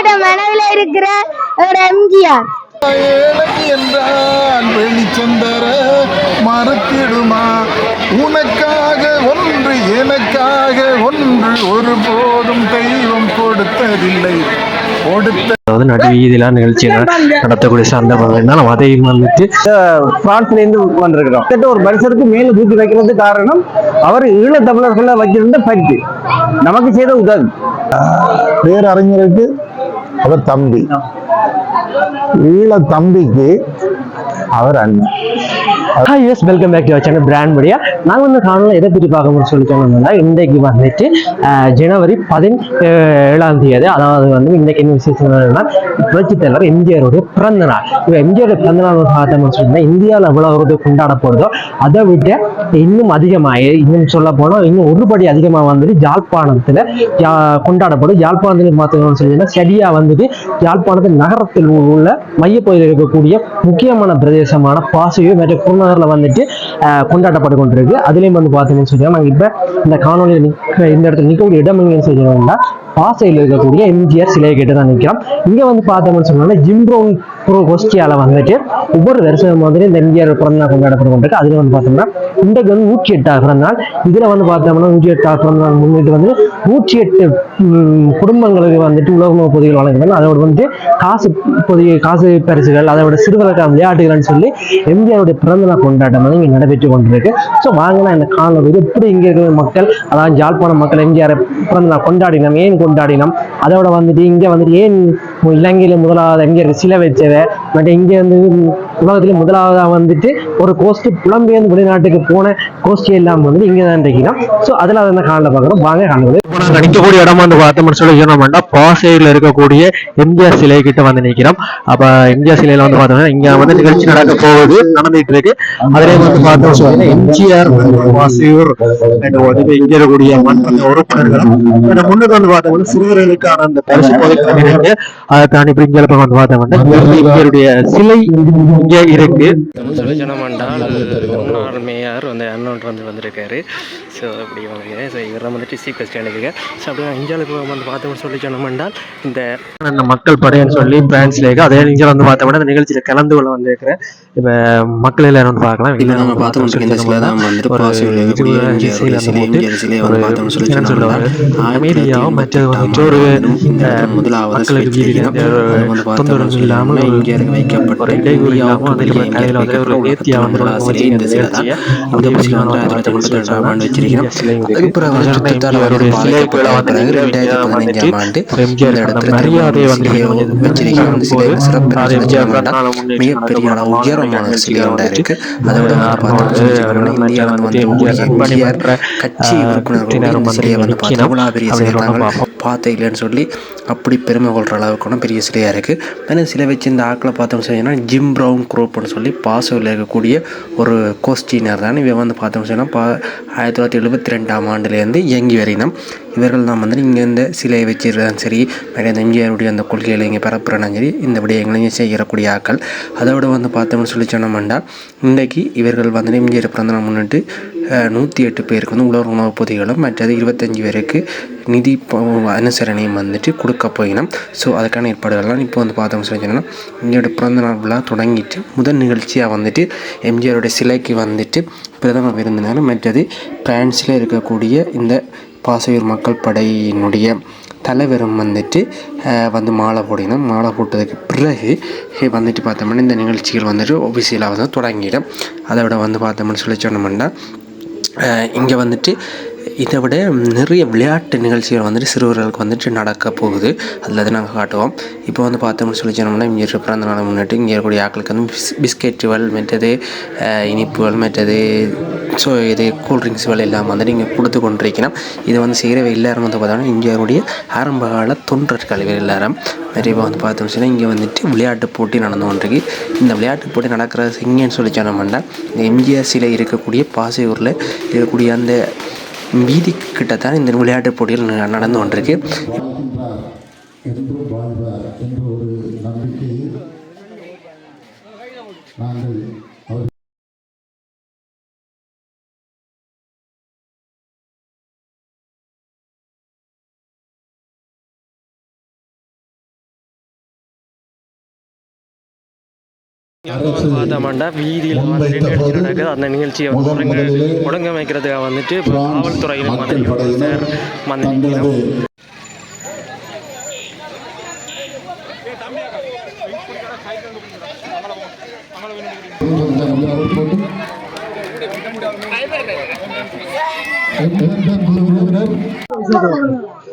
எங்களோட மனதில் இருக்கிற ஒரு எம்ஜிஆர் என்றால் வெளிச்சம் தர மறத்திடுமா? உனக்காக ஒன்று எனக்காக ஒன்று ஒருபோதும் தெய்வம் கொடுத்ததில்லை. கொடுத்த அதாவது நடு நிகழ்ச்சிகள் நடத்தக்கூடிய சந்தர்ப்பங்கள் நம்ம அதையும் வந்துட்டு பிரான்ஸ்ல இருந்து வந்திருக்கிறோம். கிட்ட ஒரு மனுஷருக்கு மேல தூக்கி வைக்கிறது காரணம் அவர் ஈழத் தமிழர்களை வச்சிருந்த பற்று நமக்கு செய்த உதவி. பேரறிஞருக்கு அவர் தம்பி. ஈழ தம்பிக்கு அவர் அண்ணன் hi use welcome back to channel brand media நாங்கள் வந்து காணொலி எதை பற்றி பார்க்க சொல்லி சொன்னோம்னா இன்றைக்கு வந்துட்டு அஹ், ஜனவரி பதினேழாம் தேதி அதாவது வந்து இன்றைக்கு என்ன விசேஷம் என்னன்னா புரட்சி தலைவர் எம்ஜிஆருடைய பிறந்த நாள். இப்போ எம்ஜிஆருடைய பிறந்த நாள் பார்த்தோம்னு சொன்னா இந்தியாவில் எவ்வளோ ஒரு கொண்டாடப்படுதோ அதை விட இன்னும் அதிகமாக இன்னும் சொல்ல போனால் இன்னும் ஒருபடி அதிகமாக வந்துட்டு யாழ்ப்பாணத்தில் கொண்டாடப்படும். யாழ்ப்பாணத்தில் பார்த்தோம்னு சொன்னீங்கன்னா சரியாக வந்துட்டு யாழ்ப்பாணத்தில் நகரத்தில் உள்ள மையப்பகுதியில் இருக்கக்கூடிய முக்கியமான பிரதேசமான பாசையோ மற்ற குருநகரில் வந்துட்டு ஆஹ், கொண்டாடப்பட்டு கொண்டிருக்கு அதுலேயும் வந்து பார்த்தீங்கன்னு சொன்னா நாங்கள் இப்போ இந்த காணொலியில் நிற்க இந்த இடத்துல நிற்கக்கூடிய இடம் எங்கன்னு சொல்லணும்னா பாசையில் இருக்கக்கூடிய எம்ஜிஆர் சிலையை கிட்ட தான் நிற்கிறோம் இங்கே வந்து பார்த்தோம்னு சொன்னோம்னா ஜிம்ரோன் அப்புறம் கோஷ்டியால் வந்துட்டு ஒவ்வொரு வருஷம் மாதிரி இந்த எம்ஜிஆர் பிறந்த நாள் கொண்டாடப்பட்டு கொண்டிருக்கு அதில் வந்து பார்த்தோம்னா இன்றைக்கு வந்து நூற்றி எட்டாவது பிறந்த நாள் இதில் வந்து பார்த்தோம்னா நூற்றி எட்டாவது பிறந்த நாள் முன்னிட்டு வந்து நூற்றி எட்டு குடும்பங்களுக்கு வந்துட்டு உலக உணவு பொதிகள் வழங்குறாங்க அதோட வந்துட்டு காசு பொதிய காசு பரிசுகள் அதோட சிறுவர்களுக்கான விளையாட்டுகள்னு சொல்லி எம்ஜிஆருடைய பிறந்த நாள் கொண்டாட்டம் வந்து இங்கே நடைபெற்று கொண்டிருக்கு. ஸோ வாங்கினா இந்த காணொலி எப்படி இங்கே இருக்கிற மக்கள் அதாவது யாழ்ப்பாண மக்கள் எம்ஜிஆர் பிறந்த நாள் கொண்டாடினோம் ஏன் கொண்டாடினோம் அதோட வந்துட்டு இங்கே வந்துட்டு ஏன் இலங்கையில முதலாவது அங்கே சிலை வச்சவ பட் இங்கே வந்து உலகத்தில் முதலாவதாக வந்துட்டு ஒரு கோஷ்டி புலம்பெயர்ந்து வெளிநாட்டுக்கு போன கோஷ்டி எல்லாம் வந்து இங்கே தான் இருக்கிறோம் ஸோ அதில் அதை காணல பார்க்குறோம். வாங்க காணல இப்போ நாங்கள் நிற்கக்கூடிய இடம் வந்து பார்த்தோம்னு சொல்லி சொன்னோம்னா பாசையில் இருக்கக்கூடிய எம்ஜிஆர் சிலை கிட்ட வந்து நிற்கிறோம் அப்போ எம்ஜிஆர் சிலையில வந்து பார்த்தோம்னா இங்கே வந்து நிகழ்ச்சி நடக்க போகுது நடந்துட்டு இருக்கு. அதிலே வந்து பார்த்தோம் சொன்னா எம்ஜிஆர் வாசியூர் இங்கே இருக்கக்கூடிய மண்பந்த உறுப்பினர்களும் அந்த முன்னுக்கு வந்து பார்த்தோம்னா சிறுவர்களுக்கான அந்த பரிசு பொருட்கள் இருக்கு. அதை தாண்டி இங்கே வந்து பார்த்தோம்னா இவருடைய சிலை இங்கே இருக்கு. சொல்லச்சனமாண்டால் முன்னாள் மேயர் வந்து அண்ணன் வந்து வந்திருக்காரு ஸோ அப்படி வந்து ஸோ இவர் வந்துட்டு கெஸ்ட் எனக்கு ஸோ அப்படி இந்தியாவுக்கு வந்து பார்த்தோம்னு சொல்லி சொன்னோம்னால் இந்த அந்த மக்கள் படைன்னு சொல்லி பிரான்ஸ்ல இருக்கு. அதே இங்கே வந்து பார்த்தோம்னா இந்த நிகழ்ச்சியில கலந்து கொள்ள வந்திருக்கிறேன் இப்ப மக்கள் எல்லாரும் வந்து பார்க்கலாம். இப்போ நம்ம பார்த்தோம்னு சொல்லி அமைதியாகவும் மற்றது வந்துட்டு ஒரு மக்களுக்கு தொந்தரவு இல்லாமல் எம்ஜிஆருக்கு வைக்கப்பட்ட ஒரு அதில் வெளியே கையில் வந்து ஒரு எம்ஜிஆருக்கு நேர்த்தியா வந்து இந்த ஆயிரத்தி தொள்ளாயிரத்தி தொண்ணூத்தி ரெண்டாம் ஆண்டு வச்சிருக்கிறோம் அதுக்கு பிறகு வந்து யுத்தத்தால் வந்து பாதிக்கப்பட்ட பிறகு ரெண்டாயிரத்தி பதினைஞ்சாம் ஆண்டு இந்த இடத்துல மரியாதை வந்து வச்சிருக்கிறோம் இந்த சிலையின் சிறப்பு மிகப்பெரிய அளவு உயரமான சிலை ஒன்றா இருக்கு அதோட வந்து இந்தியாவில் வந்து எம்ஜிஆர் கட்சி உறுப்பினர்கள் இந்த சிலையை வந்து பார்த்தா இவ்வளோ பெரிய சிலை பார்த்தே இல்லைன்னு சொல்லி அப்படி பெருமை கொள்கிற அளவுக்கான பெரிய சிலையாக இருக்குது ஆனால் சிலை வச்சு இந்த ஆக்களை பார்த்தோம் சொன்னால் ஜிம் ப்ரௌன் குரூப்னு சொல்லி பாசவில் இருக்கக்கூடிய ஒரு கோஸ்டினர் தான். இவன் வந்து பார்த்தோம் சொன்னால் பா ஆயிரத்தி தொள்ளாயிரத்தி எழுபத்தி ரெண்டாம் ஆண்டுலேருந்து இயங்கி வரையினம் இவர்கள் தான் வந்து இங்கே இந்த சிலையை வச்சிருந்தாலும் சரி நிறைய இந்த எம்ஜிஆருடைய அந்த கொள்கைகளை இங்கே பரப்புறனாலும் சரி இந்த விடயங்களையும் செய்யக்கூடிய ஆக்கள். அதோடு வந்து பார்த்தோம்னு சொல்லி சொன்னோம்னா இன்றைக்கு இவர்கள் வந்து எம்ஜிஆர் பிறந்தநாள் முன்னிட்டு நூற்றி எட்டு பேருக்கு வந்து உலர் உணவுப் பொதிகளும் மற்றது இருபத்தஞ்சி பேருக்கு நிதி அனுசரணையும் வந்துட்டு கொடுக்க போயினோம். ஸோ அதுக்கான ஏற்பாடுகள்லாம் இப்போ வந்து பார்த்தோம் சொன்னீங்கன்னா எம்ஜிஆரோட பிறந்த நாள் விழா தொடங்கிட்டு முதல் நிகழ்ச்சியாக வந்துட்டு எம்ஜிஆரோட சிலைக்கு வந்துட்டு பிரதம விருந்தினர் மற்றது பிரான்ஸில் இருக்கக்கூடிய இந்த பாசையூர் மக்கள் படையினுடைய தலைவரும் வந்துட்டு வந்து மாலை போடினோம் மாலை போட்டதுக்கு பிறகு வந்துட்டு பார்த்தோம்னா இந்த நிகழ்ச்சிகள் வந்துட்டு ஒபிசியலாக வந்து தொடங்கிடும். அதை விட வந்து பார்த்தோம்னு சொல்லி சொன்னோம்னா இங்கே வந்துட்டு இதை விட நிறைய விளையாட்டு நிகழ்ச்சிகள் வந்துட்டு சிறுவர்களுக்கு வந்துட்டு நடக்க போகுது. அதில் அதை நாங்கள் காட்டுவோம். இப்போ வந்து பார்த்தோம்னு சொல்லி சொன்னோம்னா இங்கே இருக்கிற பிறந்த நாளை முன்னிட்டு இங்கே இருக்கக்கூடிய ஆட்களுக்கு வந்து பிஸ் பிஸ்கெட்டுகள் மற்றது இனிப்புகள் மற்றது ஸோ இது கூல்ட்ரிங்க்ஸ்கள் எல்லாம் வந்துட்டு இங்கே கொடுத்து கொண்டிருக்கணும் இதை வந்து செய்கிறவை எல்லாரும் வந்து பார்த்தோம்னா இந்தியாவுடைய ஆரம்பகால கால தொண்டர்கள் இவர் எல்லாரும் நிறைய வந்து பார்த்தோம்னு சொன்னால் இங்கே வந்துட்டு விளையாட்டு போட்டி நடந்து கொண்டிருக்கு. இந்த விளையாட்டு போட்டி நடக்கிறது எங்கேன்னு சொல்லி சொன்னோம்னா இந்த எம்ஜிஆர் சிலை இருக்கக்கூடிய பாசையூரில் இருக்கக்கூடிய அந்த மீதி கிட்ட தான் இந்த விளையாட்டு போட்டிகள் ந- நடந்து கொண்டிருக்கு. நாங்கள் பார்த்தோம்னா வீதியில் வந்து முன்வைத்த நிகழ்ச்சி போது நடக்குது அந்த நிகழ்ச்சியை ஒழுங்கு ஒழுங்கமைக்கிறதுக்காக வந்துட்டு காவல்துறையினர் வந்து வந்து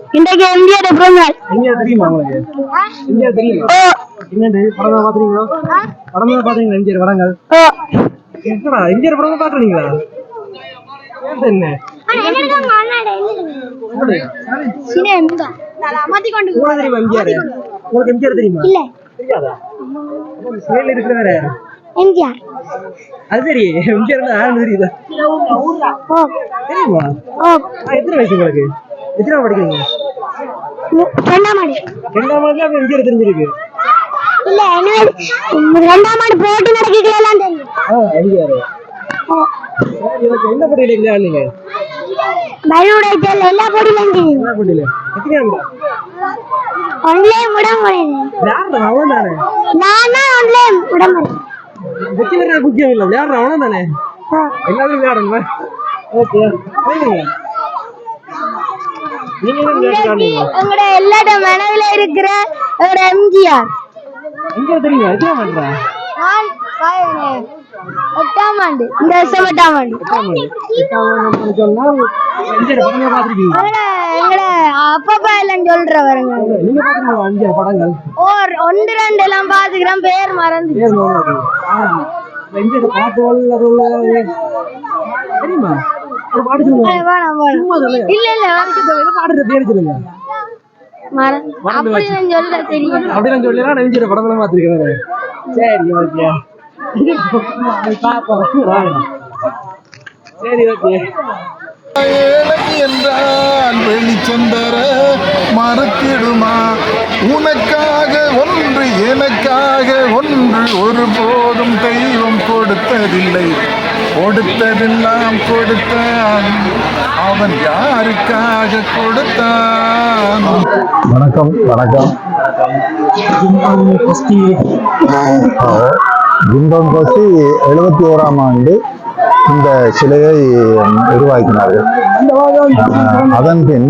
இன்றைக்கு எம்ஜிஆர் பிறந்தாள் இந்தியா தெரியுமா உங்களுக்கு? இந்தியா தெரியுமா? ஓ. என்னண்டு படம் தான் பாத்துறீங்களா படம் தான் பாத்தீங்களா எம்ஜிஆர் படங்கள்? என்னடா எம்ஜிஆர் படம் பாக்குறீங்களா? என்ன? உங்களுக்கு எம்ஜிஆர் தெரியுமா? இல்ல. தெரியாதா? மேல இருக்கிற வேற? யாரு? எம்ஜிஆர். அது சரி எம்ஜிஆர் யாருன்னு தெரியுதா? தெரியுமா? எத்தனை வயசு உங்களுக்கு? எத்தனை படிக்கிறீங்க? ரெண்டாம் ஆண்டு. ரெண்டாம் ஆண்டுல அப்ப எம்ஜிஆர் தெரிஞ்சிருக்கு? இல்ல என்ன ரெண்டாம் ஆண்டு போட்டி நடக்கலாம் எல்லாம் தெரியும் ஆ. எனக்கு என்ன போட்டியில நீங்க? பலூனுடைய செல் எல்லா போட்டியிலும் என்ன போட்டியில எத்தனை ஆண்டு? ஒன்லே முடியாது யார் அவன் தானே? நான் ஒன்லே விட முடியும் வெற்றி பெற முக்கியம் இல்ல. விளையாடுற அவனும் தானே? எல்லாரும் விளையாடணும்? ஓகே. எங்களோட எல்லாட மனதில இருக்கிற ஒரு எம்ஜிஆர். எங்க எத்தனை பண்றா எட்டாம் ஆண்டு. இந்த வருஷம் எட்டாம் ஆண்டு. எங்கட அப்பப்பா எல்லாம் சொல்றவருங்க ஓர் ஒன்று ரெண்டு எல்லாம் பாத்துக்கிறேன் பேர் மறந்து. தெரியுமா? ஒரு பாட்டு சொல்லுங்க. இல்ல இல்ல பாடுற பேர் அப்படிலாம் சொல்லலாம் சரி ஓகே. சரி ஓகே. உனக்காக ஒன்று எனக்காக ஒன்று ஒருபோதும் தெய்வம் கொடுத்ததில்லை. கொடுத்ததெல்லாம் கொடுத்தான். அவன் யாருக்காக கொடுத்தான்? வணக்கம் வணக்கம். குண்டம் கோஷ்டி எழுபத்தி ஓராம் ஆண்டு இந்த சிலையை உருவாக்கினார்கள். அதன் பின்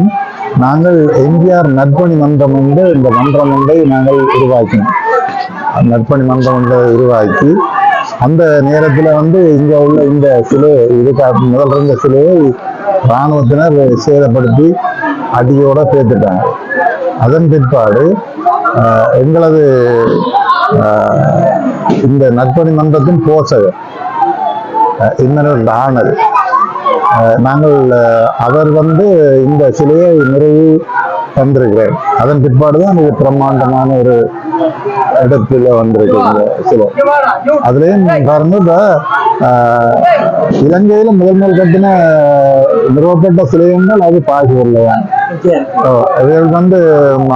நாங்கள் எம்ஜிஆர் நற்பணி மன்றம் என்று இந்த மன்றம் ஒன்றை நாங்கள் உருவாக்கினோம். நற்பணி மன்றம் ஒன்றை உருவாக்கி அந்த நேரத்தில் வந்து இங்கே உள்ள இந்த சிலை இதுக்கு முதல் இருந்த சிலையை இராணுவத்தினர் சேதப்படுத்தி அடியோட சேர்த்துட்டாங்க. அதன் பிற்பாடு எங்களது இந்த நற்பணி மன்றத்தின் போசகர் இன்னொரு ஆனர் நாங்கள் அவர் வந்து இந்த சிலையை நிறைவு தந்திருக்கிறார் அதன் பிற்பாடு தான் மிக பிரம்மாண்டமான ஒரு இடத்துல வந்திருக்கு இந்த சிலை அதுலயும் பாருங்க இப்ப இலங்கையில முதல் முதல் கட்டின நிறுவப்பட்ட சிலையங்கள் அது பாசிபுரில் தான் இவர்கள் வந்து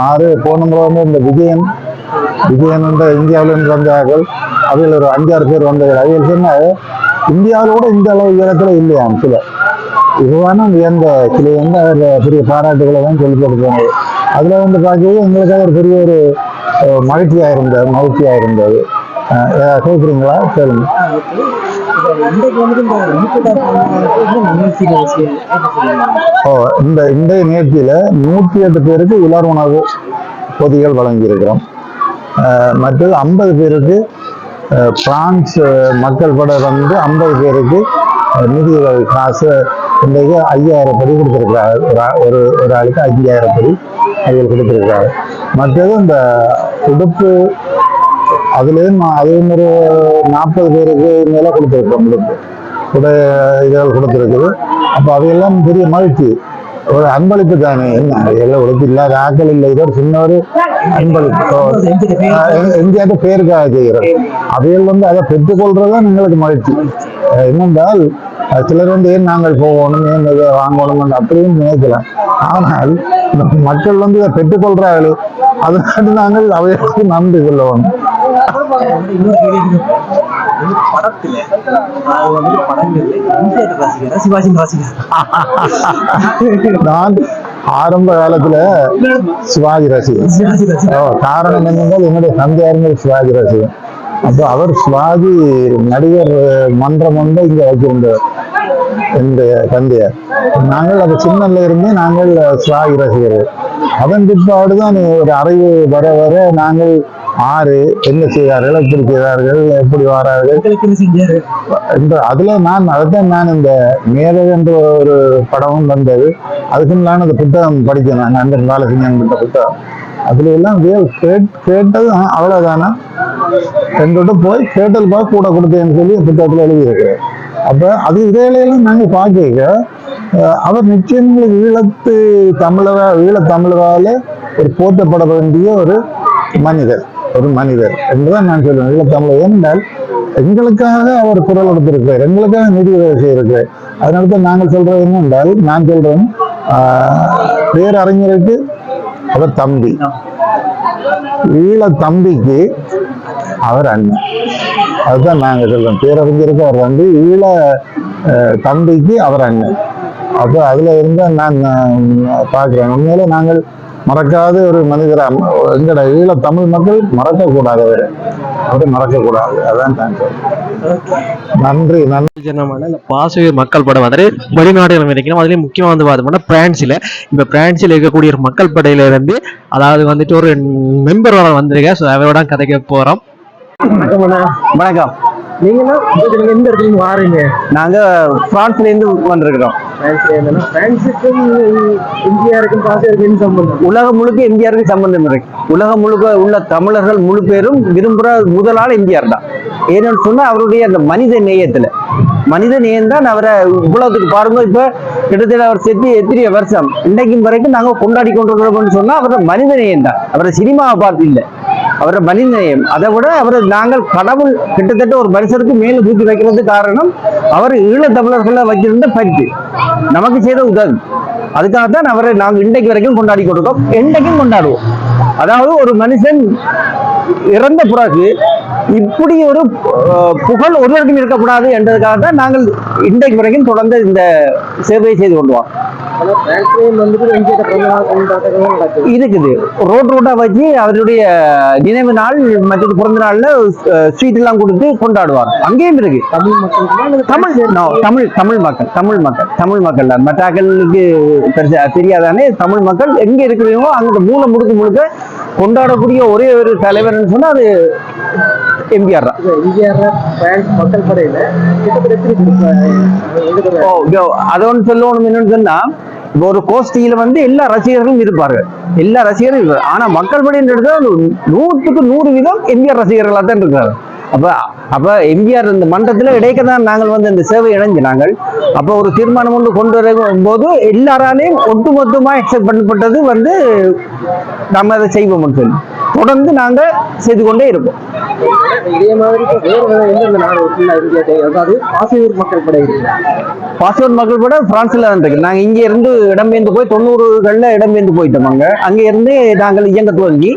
ஆறு போன முறை வந்து இந்த விஜயன் விஜயன் என்ற இந்தியாவிலிருந்து வந்தார்கள். அதில் ஒரு அஞ்சாறு பேர் வந்தார்கள். அதில் சொன்ன இந்தியாவில் கூட இந்த அளவு இடத்துல இல்லையாம் சில. இதுவான உயர்ந்த சிலை வந்து அவர் பெரிய பாராட்டுகளை தான் சொல்லி கொடுத்தாங்க அதுல வந்து பார்க்கவும் எங்களுக்கு அது ஒரு பெரிய ஒரு அஹ், மகிழ்ச்சியா இருந்தது மகிழ்ச்சியா இருந்தது. கேட்குறீங்களா சொல்லுங்க. ஓ இந்த இந்த நிகழ்ச்சியில நூற்றி எட்டு பேருக்கு உலர் உணவு பொதிகள் வழங்கியிருக்கிறோம். மற்றது ஐம்பது பேருக்கு பிரான்ஸ் மக்கள் பட வந்து ஐம்பது பேருக்கு அஹ், நிதி உதவி காசு இன்றைக்கு ஐயாயிரம் படி கொடுத்துருக்கிறாரு. ஒரு ஒரு ஒரு ஆளுக்கு ஐயாயிரம் படி அதில் கொடுத்துருக்கிறாரு. மற்றது இந்த உடுப்பு அதுலேயும் அதுவும் ஒரு நாற்பது பேருக்கு மேலே கொடுத்துருக்கோம் உடுப்பு. கூட இதெல்லாம் கொடுத்துருக்குது. அப்போ அதையெல்லாம் பெரிய மகிழ்ச்சி. ஒரு அன்பளிப்பு தானே. என்ன? எல்லாம் உடுப்பு இல்லாத ஆக்கள் இல்லை. இது சின்ன ஒரு அன்பளிப்பு. எங்கேயாவது பேருக்காக செய்கிறோம்? அவைகள் வந்து அதை பெற்றுக்கொள்றது தான் எங்களுக்கு மகிழ்ச்சி. என்னென்றால் சிலர் வந்து ஏன் நாங்கள் போகணும் ஏன் இதை வாங்கணும் அப்படின்னு நினைக்கலாம். ஆனால் மக்கள் வந்து இதை பெற்றுக்கொள்றார்கள் அதனால நாங்கள் அவைகளுக்கு நன்றி படத்துல நான் ரசிகர் ரசிகர் ஆரம்ப காலத்துல சிவாஜி ரசிகர் காரணம் என்னென்றால் என்னுடைய தந்தையாருங்கள் சிவாஜி ரசிகன். அப்போ அவர் சுவாதி நடிகர் மன்றம் வந்து இங்க வச்சிருந்தார் இந்த தந்தையார். நாங்கள் அது சின்னல இருந்து நாங்கள் சுவாகி ரசிகர்கள். அதன் பிற்பாடு தான் ஒரு அறிவு வர வர நாங்கள் ஆறு என்ன செய்தார்கள் எப்படி செய்தார்கள் எப்படி வரார்கள். இந்த அதுல நான் அதுதான் நான் இந்த மேலே என்ற ஒரு படமும் வந்தது. அதுக்கு நான் அந்த புத்தகம் படித்தேன் நான். அந்தன் பாலசிங்கன் கிட்ட புத்தகம். அதுல எல்லாம் கேட்டது அவ்வளவுதானா? எங்கிட்ட போய் கேட்டது போய் கூட கொடுத்தேன்னு சொல்லி புத்தகத்தில் எழுதியிருக்கிறேன். அப்போ அது இதையிலாம் நாங்கள் பார்க்க அவர் நிச்சயம் ஈழத்து தமிழக ஈழ ஒரு போற்றப்பட வேண்டிய ஒரு மனிதர் ஒரு மனிதர் என்றுதான் நான் சொல்லுவேன். ஈழத்தமிழர் என்றால் எங்களுக்காக அவர் குரல் கொடுத்திருக்கிறார் எங்களுக்காக நிதி உதவி செய்திருக்கிறார். அதனால தான் நாங்கள் சொல்றது என்னென்றால் நான் சொல்றேன் பேரறிஞருக்கு அவர் தம்பி. ஈழ தம்பிக்கு அவர் அண்ணன். அதுதான் நாங்க சொல்றோம். பேரறிஞருக்கு அவர் வந்து ஈழ அஹ், தம்பிக்கு அவர் அண்ணன். அப்போ அதுல இருந்தா நான் பார்க்குறேன் பார்க்கிறேன். உண்மையில நாங்கள் மறக்காத ஒரு மனிதரா எங்கட ஈழ தமிழ் மக்கள் மறக்கக்கூடாது அவர். அவரை மறக்கக்கூடாது. அதான் நான் சொல்றேன். நன்றி நன்றி. ஜனமான இந்த பாசவீர் மக்கள் படம் வந்து வெளிநாடுகள் வரைக்கும் அதுலயும் முக்கியமா வந்து பார்த்தோம்னா பிரான்ஸ்ல இப்ப பிரான்ஸ்ல இருக்கக்கூடிய ஒரு மக்கள் படையில இருந்து அதாவது வந்துட்டு ஒரு மெம்பர் வந்திருக்க ஸோ அவரோட கதைக்க போறோம். வணக்கம் நீங்கன்னா எந்த இடத்துல வாரீங்க? நாங்க பிரான்ஸ்ல இருந்து வந்திருக்கிறோம் இந்தியாருக்கும் சம்பந்தம்? உலகம் முழுக்க எம்ஜிஆருக்கு சம்பந்தம் இருக்கு. உலகம் முழுக்க உள்ள தமிழர்கள் முழு பேரும் விரும்புகிற முதலாள் எம்ஜிஆர் தான். ஏன்னு சொன்னா அவருடைய அந்த மனித நேயத்துல. மனித நேயம் தான் அவரை இவ்வளவுக்கு பாருங்க. இப்ப கிட்டத்தட்ட அவர் செத்து எத்தனை வருஷம். இன்னைக்கும் வரைக்கும் நாங்க கொண்டாடி கொண்டிருக்கிறோம்னு சொன்னா அவரோட மனித நேயம் தான். அவரை சினிமாவை பார்த்து இல்லை. அவரோட மனிதநேயம். அதை விட அவரை நாங்கள் கடவுள் கிட்டத்தட்ட ஒரு மனுஷருக்கு மேல தூக்கி வைக்கிறது காரணம் அவர் ஈழத் தமிழர்களை வச்சிருந்த பரிசு. நமக்கு செய்த உதவி. அதுக்காகத்தான் அவரை நாங்கள் இன்றைக்கு வரைக்கும் கொண்டாடி கொடுக்கோம் என்றைக்கும் கொண்டாடுவோம். அதாவது ஒரு மனுஷன் இறந்த பிறகு இப்படி ஒரு புகழ் ஒருவருக்கும் இருக்கக்கூடாது என்றதுக்காக தான் நாங்கள் இன்றைக்கு வரைக்கும் தொடர்ந்து இந்த சேவையை செய்து கொண்டு வரோம். இருக்குது. ரோட் ரோட்டா வச்சு அவருடைய நினைவு நாள் மற்றது பிறந்த நாள்ல ஸ்வீட் எல்லாம் கொடுத்து கொண்டாடுவாங்க. அங்கேயும் இருக்கு. தமிழ் மக்கள் தமிழ் தமிழ் மக்கள் தமிழ் மக்கள் தமிழ் மக்கள் தான் மற்றாக்களுக்கு தெரியாதானே தமிழ் மக்கள் எங்க இருக்கிறீங்களோ அங்க மூல முழுக்க முழுக்க கொண்டாடக்கூடிய ஒரே ஒரு தலைவர்னு சொன்னா அது எம்ஜிஆர் தான். மக்கள் படையில. அதை ஒன்று சொல்லணும் என்னன்னு சொன்னா இப்போ ஒரு கோஷ்டியில வந்து எல்லா ரசிகர்களும் இருப்பார்கள். எல்லா ரசிகரும் இருப்பார் ஆனா மக்கள் படையின் நூற்றுக்கு நூறு வீதம் எம்ஜிஆர் ரசிகர்களாக தான் இருக்கிறார் அப்ப அப்ப எம்ஜிஆர் இந்த மன்றத்துல இடைக்க தான் நாங்கள் வந்து இந்த சேவை இணைஞ்சு நாங்கள் அப்ப ஒரு தீர்மானம் ஒன்று கொண்டு வரும் போது எல்லாராலையும் ஒட்டுமொத்தமா அக்செப்ட் பண்ணப்பட்டது வந்து நம்ம அதை செய்வோம் சொல்லி தொடர்ந்து நாங்க செய்து கொண்டே இருப்போம். இதே மாதிரி பாசியூர் மக்கள் படை பாஸ்போர்ட் மக்கள் கூட பிரான்ஸ்ல தான் இருக்கு. நாங்க இங்க இருந்து இடம்பெயர்ந்து போய் தொண்ணூறுகள்ல இடம்பெயர்ந்து போயிட்டோம் அங்க. அங்க இருந்து நாங்கள் இயங்க துவங்கி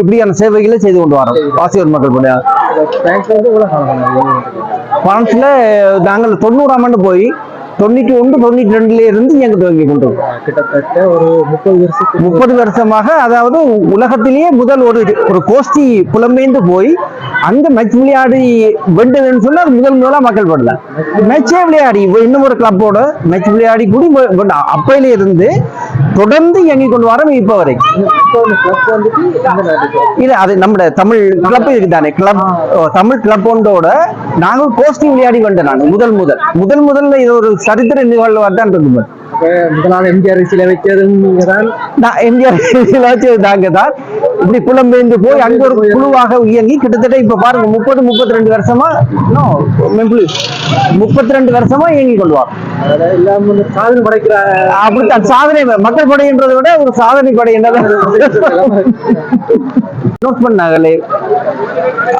இப்படியான சேவைகளை செய்து கொண்டு வரோம் பாசியூர் மக்கள் படை. பிரான்ஸ்ல நாங்கள் தொண்ணூறாம் ஆண்டு போய் தொண்ணூற்றி ஒன்று தொண்ணூற்றி ரெண்டுல இருந்து இயங்க துவங்கி கொண்டு இருக்கோம். கிட்டத்தட்ட ஒரு முப்பது வருஷத்துக்கு முப்பது வருஷமாக அதாவது உலகத்திலேயே முதல் ஒரு ஒரு கோஷ்டி புலம்பெயர்ந்து போய் அங்க மேட்ச் விளையாடி வென்றதுன்னு சொன்னா அது முதல் முதலா மக்கள் படல. மேட்சே விளையாடி இன்னும் ஒரு கிளப்போட மேட்ச் விளையாடி கூடி அப்பையில இருந்து தொடர்ந்து இயங்கி கொண்டு வரோம் இப்ப வரைக்கும். இல்ல அது நம்ம தமிழ் கிளப் இருக்குதானே கிளப் தமிழ் கிளப் ஒன்றோட நாங்க கோஷ்டி விளையாடி வந்த நான் முதல் முதல். முதல் முதல்ல இது ஒரு சரித்திர நிகழ்வு தான் இருக்கு அப்ப முதலாவது எம்ஜிஆர் சிலை வைக்கிறதும் நீங்க தான் நான் எம்ஜிஆர் வச்சு தாங்க தான் இப்படி புலம்பெயர்ந்து போய் அங்க ஒரு குழுவாக இயங்கி கிட்டத்தட்ட இப்ப பாருங்க முப்பது முப்பத்தி ரெண்டு வருஷமா முப்பத்தி ரெண்டு வருஷமா இயங்கி வந்து சாதனை படைக்கிற அப்படித்தான் சாதனை மக்கள் படைன்றதை விட ஒரு சாதனை படை நோட் பண்ணாங்களே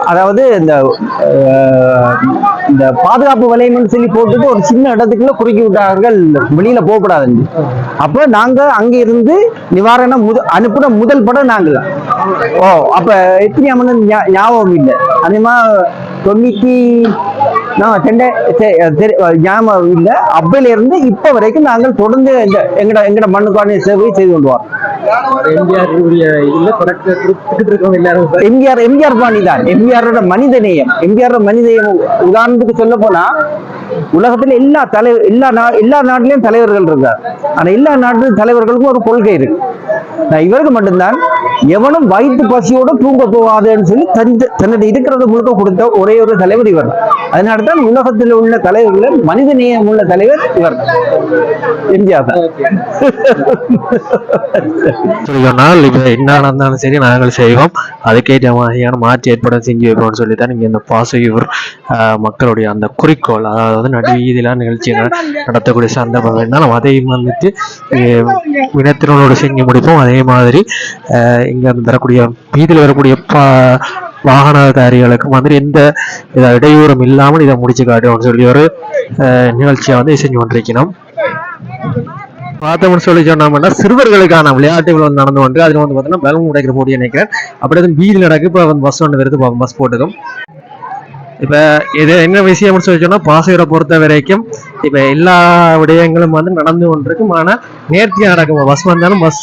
அதாவது இந்த இந்த பாதுகாப்பு வலையம்னு சொல்லி போட்டுட்டு ஒரு சின்ன இடத்துக்குள்ள குறுக்கி விட்டார்கள் வெளியில போகக்கூடாதுன்னு அப்ப நாங்க அங்க இருந்து நிவாரணம் முத அனுப்புன முதல் படம் நாங்க தான் ஓ அப்ப எத்தனை ஞா- ஞாபகம் இல்லை. அதிகமா தொண்ணூத்தி நான் சென்னை தெ- தெரி- ஞாபகம் இல்லை. அப்பையில இருந்து இப்ப வரைக்கும் நாங்கள் தொடர்ந்து இந்த எங்கட எங்கட மண்ணுக்கான சேவையை செய்து கொண்டு வரோம். எம்ஜிஆர் எம்ஜிஆர் பாணி தான். எம்ஜிஆரோட மனித நேயம். எம்ஜிஆர் மனித நேயம் உதாரணத்துக்கு சொல்ல போனா உலகத்துல எல்லா தலைவர் எல்லா நா எல்லா நாட்டிலையும் தலைவர்கள் இருக்கார் ஆனா எல்லா நாட்டு தலைவர்களுக்கும் ஒரு கொள்கை இருக்கு. நான் இவருக்கு மட்டும்தான் எவனும் வயிற்று பசியோட தூங்க போகாதுன்னு சொல்லி தன் தன்னுடைய இருக்கிறத முழுக்க கொடுத்த ஒரே ஒரு தலைவர் இவர். தான் அதனால தான் உலகத்தில் உள்ள தலைவர்கள் மனித நேயம் உள்ள தலைவர் இவர். தான். எம்ஜிஆர் தான் சொல்லி சொன்னால் இப்போ என்ன நடந்தாலும் சரி நாங்கள் செய்வோம். அதுக்கேற்ற மாதிரியான மாற்றி ஏற்பட செஞ்சு வைப்போம்னு சொல்லி தான் நீங்கள் இந்த பாசகிவர் மக்களுடைய அந்த குறிக்கோள் அதாவது நடு வீதியில நிகழ்ச்சி ந- நடத்தக்கூடிய சந்தர்ப்பம் இருந்தாலும் அதையும் வந்துட்டு வினத்தினோடு செஞ்சு முடிப்போம். அதே மாதிரி இங்க வரக்கூடிய வீதியில் வரக்கூடிய பா வாகனதாரிகளுக்கும் வந்து எந்த இடையூறும் இல்லாமல் இதை முடிச்சு காட்டுவோம்னு சொல்லி ஒரு அஹ், நிகழ்ச்சியை வந்து செஞ்சு கொண்டிருக்கணும். பார்த்தோம்னு சொல்லி சொன்னோம்னா சிறுவர்களுக்கான விளையாட்டுகள் வந்து நடந்து கொண்டு அதில் வந்து பார்த்தோம்னா பலூன் உடைக்கிற போட்டி நினைக்கிறேன். அப்படியே வந்து வீதியில் நடக்கு இப்போ வந்து பஸ் ஒன்று வருது பஸ் போட்டுக்கும். இப்போ இது என்ன விஷயம்னு சொல்லி சொன்னால் பாசகரை பொறுத்த வரைக்கும் இப்போ எல்லா விடயங்களும் வந்து நடந்து கொண்டிருக்கும். ஆனால் நேர்த்தியாக நடக்கும். பஸ் வந்தாலும் பஸ்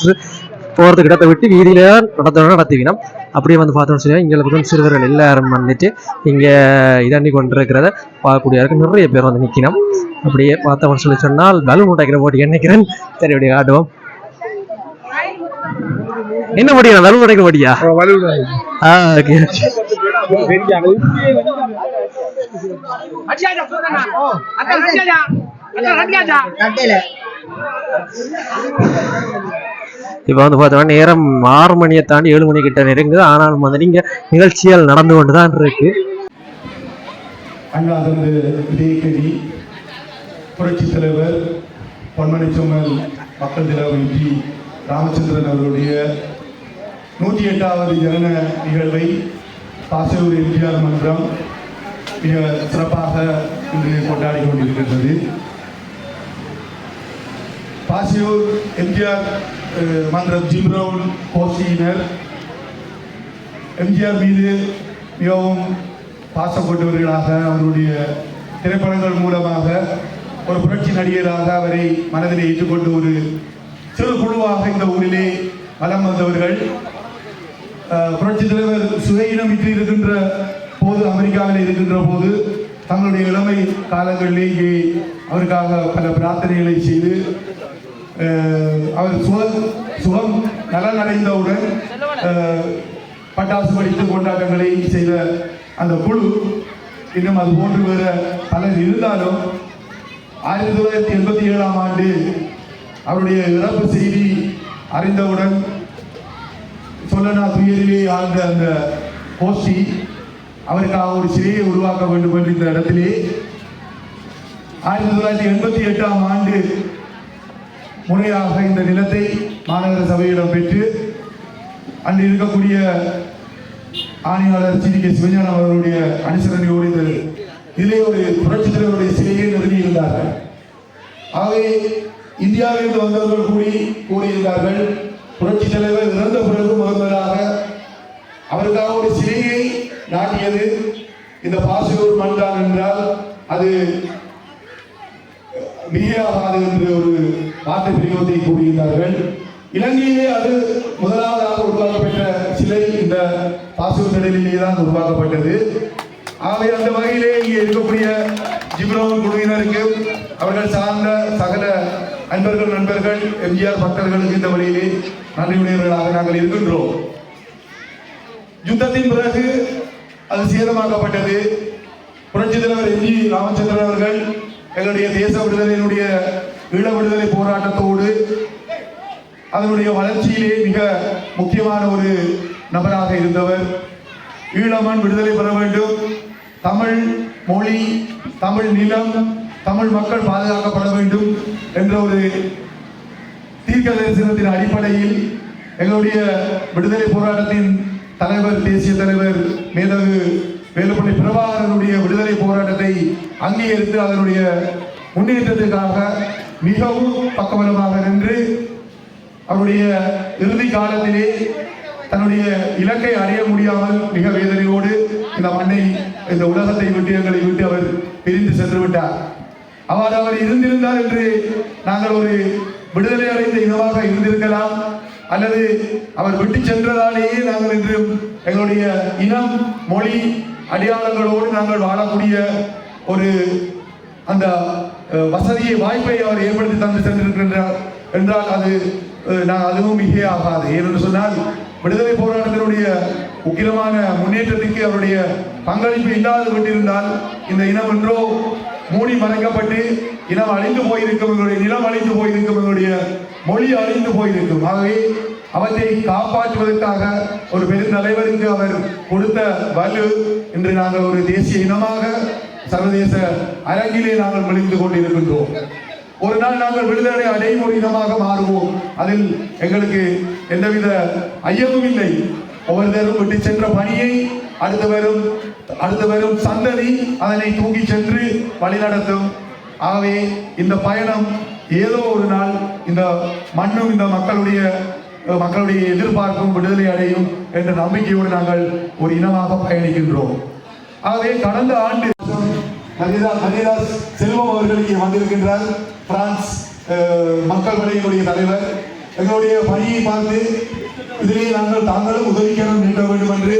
போகிறதுக்கு இடத்தை விட்டு வீதியில நடத்தணும் நடத்திக்கணும் அப்படியே வந்து பார்த்தோம்னு சொல்லி இங்கே பக்கம் சிறுவர்கள் எல்லாரும் வந்துட்டு இங்கே இதண்ணி கொண்டிருக்கிறத பார்க்கக்கூடிய இருக்கு நிறைய பேர் வந்து நிற்கணும் அப்படியே பார்த்தோம்னு சொல்லி சொன்னால் பலூன் உடைக்கிற போட்டி நினைக்கிறேன் சரி அப்படியே காட்டுவோம் என்ன போட்டியா பலூன் உடைக்கிற போட்டியா ஆ ஓகே இப்போ வந்து பார்த்தோம்னா நேரம் ஆறு மணியை தாண்டி ஏழு மணி கிட்ட நெருங்குது. ஆனாலும் வந்து இங்க நிகழ்ச்சிகள் நடந்து கொண்டு தான் இருக்கு. அண்ணாதந்து இதயக்கடி புரட்சி தலைவர் பொன்மணி சொம்மல் மக்கள் தலைவர் ராமச்சந்திரன் அவருடைய நூற்றி எட்டாவது ஜனன நிகழ்வை பாசூர் எம்ஜிஆர் மன்றம் மிக சிறப்பாக இன்று கொண்டாடி கொண்டிருக்கின்றது. பாசியூர் எம்ஜிஆர் மன்ற மன்றம் ஜிம்ரோன் கோஷ்டியினர் எம்ஜிஆர் மீது மிகவும் பாசம் கொண்டவர்களாக அவருடைய திரைப்படங்கள் மூலமாக ஒரு புரட்சி நடிகராக அவரை மனதில் ஏற்றுக்கொண்டு ஒரு சிறு குழுவாக இந்த ஊரிலே வலம் வந்தவர்கள். புரட்சி தலைவர் சுயயினம் இட்டு இருக்கின்ற போது அமெரிக்காவில் இருக்கின்ற போது தங்களுடைய இளமை காலங்களிலேயே அவருக்காக பல பிரார்த்தனைகளை செய்து அவர் சுக சுகம் நலன் அடைந்தவுடன் பட்டாசு படித்து கொண்டாட்டங்களை செய்த அந்த குழு இன்னும் அது போன்று வேற பலர் இருந்தாலும் ஆயிரத்தி தொள்ளாயிரத்தி எண்பத்தி ஏழாம் ஆண்டு அவருடைய இறப்பு செய்தி அறிந்தவுடன் சொல்லனா துயரிலே ஆழ்ந்த அந்த கோஷ்டி அவருக்காக ஒரு சிலையை உருவாக்க வேண்டும் என்று இந்த இடத்திலே ஆயிரத்தி தொள்ளாயிரத்தி எண்பத்தி எட்டாம் ஆண்டு முறையாக இந்த நிலத்தை மாநகர சபையிடம் பெற்று அன்று இருக்கக்கூடிய ஆணையாளர் சி கே சிவஞானம் அவர்களுடைய அனுசரணையோடு இந்த இதிலே ஒரு புரட்சி தலைவருடைய சிலையை நிறுவியிருந்தார்கள் ஆகவே இந்தியாவிலிருந்து வந்தவர்கள் கூடி கூடியிருந்தார்கள். புரட்சி தலைவர் இறந்த பிறகு முதல்வராக அவருக்காக ஒரு சிலையை நாட்டியது. இந்த பாசியூர் மண்தான் என்றால் அது மிகையாகாது என்று ஒரு வார்த்தை பிரயோகத்தை கூறியிருந்தார்கள் இலங்கையிலே அது முதலாவதாக உருவாக்கப்பட்ட சிலை இந்த பாசூர் கடலிலே தான் உருவாக்கப்பட்டது. ஆகவே அந்த வகையிலே இங்கே இருக்கக்கூடிய ஜிப்ரோன் குழுவினருக்கு அவர்கள் சார்ந்த சகல அன்பர்கள் நண்பர்கள் எம்ஜிஆர் பக்தர்களுக்கு இந்த வழியிலே நன்றியுடையவர்களாக நாங்கள் இருக்கின்றோம். யுத்தத்தின் பிறகு அது சேதமாக்கப்பட்டது. புரட்சி தலைவர் எம் ஜி ராமச்சந்திரன் அவர்கள் எங்களுடைய தேச விடுதலையினுடைய ஈழ விடுதலை போராட்டத்தோடு அதனுடைய வளர்ச்சியிலே மிக முக்கியமான ஒரு நபராக இருந்தவர். ஈழமண் விடுதலை பெற வேண்டும். தமிழ் மொழி தமிழ் நிலம் தமிழ் மக்கள் பாதுகாக்கப்பட வேண்டும் என்ற ஒரு தீர்க்க தரிசனத்தின் அடிப்படையில் எங்களுடைய விடுதலை போராட்டத்தின் தலைவர் தேசிய தலைவர் மேதகு வேலுமணி பிரபாகரனுடைய விடுதலை போராட்டத்தை அங்கீகரித்து அதனுடைய முன்னேற்றத்திற்காக மிகவும் பக்கபலமாக நின்று அவருடைய இறுதி காலத்திலே தன்னுடைய இலக்கை அடைய முடியாமல் மிக வேதனையோடு இந்த மண்ணை இந்த உலகத்தை விட்டு எங்களை விட்டு அவர் பிரிந்து சென்று விட்டார். அவர் அவர் இருந்திருந்தார் என்று நாங்கள் ஒரு விடுதலை அடைந்த இனமாக இருந்திருக்கலாம். அல்லது அவர் விட்டு சென்றதாலேயே நாங்கள் இன்று எங்களுடைய இனம் மொழி அடையாளங்களோடு நாங்கள் வாழக்கூடிய ஒரு அந்த வசதியை வாய்ப்பை அவர் ஏற்படுத்தி தந்து சென்றிருக்கின்றார் என்றால் அது நான் அதுவும் மிக ஆகாது. ஏனென்று சொன்னால் விடுதலை போராட்டத்தினுடைய உக்கிரமான முன்னேற்றத்துக்கு அவருடைய பங்களிப்பு இல்லாது விட்டிருந்தால் இந்த இனம் என்றோ மூடி மறைக்கப்பட்டு இனம் அழிந்து போயிருக்கும் எங்களுடைய நிலம் அழிந்து போயிருக்கும் எங்களுடைய மொழி அழிந்து போயிருக்கும். ஆகவே அவற்றை காப்பாற்றுவதற்காக ஒரு பெருந்தலைவருக்கு அவர் கொடுத்த வலு இன்று நாங்கள் ஒரு தேசிய இனமாக சர்வதேச அரங்கிலே நாங்கள் மெலிந்து கொண்டிருக்கின்றோம். ஒரு நாள் நாங்கள் விடுதலை அடையும் ஒரு இனமாக மாறுவோம். அதில் எங்களுக்கு எந்தவித ஐயமும் இல்லை. ஒவ்வொருத்தரும் விட்டு சென்ற பணியை அடுத்தவரும் வரும் அடுத்து வரும் சந்ததி அதனை தூக்கி சென்று வழிநடத்தும் ஆகவே இந்த பயணம் ஏதோ ஒரு நாள் இந்த மண்ணும் இந்த மக்களுடைய மக்களுடைய எதிர்பார்ப்பும் விடுதலை அடையும் என்ற நம்பிக்கையோடு நாங்கள் ஒரு இனமாக பயணிக்கின்றோம். ஆகவே கடந்த ஆண்டு ஹரிதாஸ் செல்வம் அவர்கள் இங்கே வந்திருக்கின்றார். பிரான்ஸ் மக்கள் படையினுடைய தலைவர். எங்களுடைய பணியை பார்த்து இதிலே நாங்கள் தாங்களும் உதவிக்கணும் நின்ற வேண்டும் என்று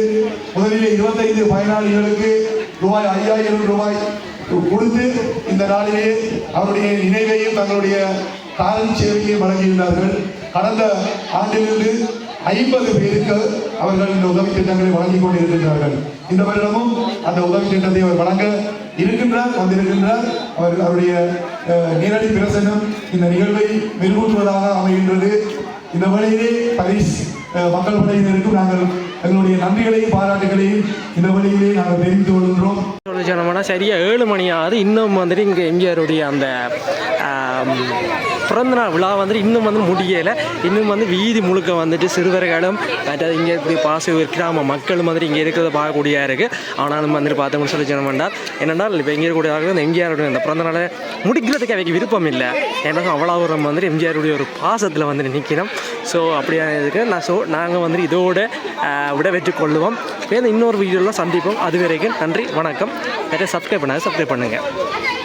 முதலிலே இருபத்தைந்து பயனாளிகளுக்கு ரூபாய் ஐயாயிரம் ரூபாய் கொடுத்து இந்த நாளிலே அவருடைய நினைவையும் தங்களுடைய காரணி சேவையையும் வழங்கியுள்ளார்கள். கடந்த ஆண்டிலிருந்து ஐம்பது பேருக்கு அவர்கள் இந்த உதவி திட்டங்களை வழங்கிக் கொண்டிருக்கின்றார்கள். இந்த வருடமும் அந்த உதவி திட்டத்தை அவர் வழங்க இருக்கின்றார் வந்திருக்கின்றார். அவர் அவருடைய நேரடி பிரசனம் இந்த நிகழ்வை மெருகூற்றுவதாக அமைகின்றது. இந்த வழியிலே பரிஸ் மக்கள் படையினருக்கும் நாங்கள் எங்களுடைய நன்றிகளையும் பாராட்டுகளையும் இந்த வழியிலே நாங்கள் தெரிவித்துக் கொள்கின்றோம். சொன்னோம்னா சரியாக ஏழு மணி ஆகுது. இன்னும் வந்துட்டு இங்கே எம்ஜிஆருடைய அந்த பிறந்தநாள் விழா வந்துட்டு இன்னும் வந்து முடியலை. இன்னும் வந்து வீதி முழுக்க வந்துட்டு சிறுவர்களும் மற்றது இங்கே இப்படி பாச கிராம மக்களும் வந்துட்டு இங்கே இருக்கிறத பார்க்கக்கூடியா இருக்குது ஆனாலும் வந்துட்டு பார்த்தோம்னு சொல்லி சொன்னோம்னா என்னென்னால் இப்போ இங்கே இருக்கக்கூடிய இந்த எம்ஜிஆருடைய அந்த பிறந்தநாளை முடிக்கிறதுக்கு அவைக்கு விருப்பம் இல்லை. ஏன்னா அவ்வளோ நம்ம வந்துட்டு எம்ஜிஆருடைய ஒரு பாசத்தில் வந்துட்டு நிற்கணும் ஸோ அப்படியான இதுக்கு நான் ஸோ நாங்கள் வந்துட்டு இதோட விட வெற்றி கொள்ளுவோம். வேறு இன்னொரு வீடியோவில் சந்திப்போம். அது வரைக்கும் நன்றி வணக்கம். நிறைய சப்ஸ்கிரைப் பண்ணாங்க சப்ஸ்கிரைப் பண்ணுங்கள்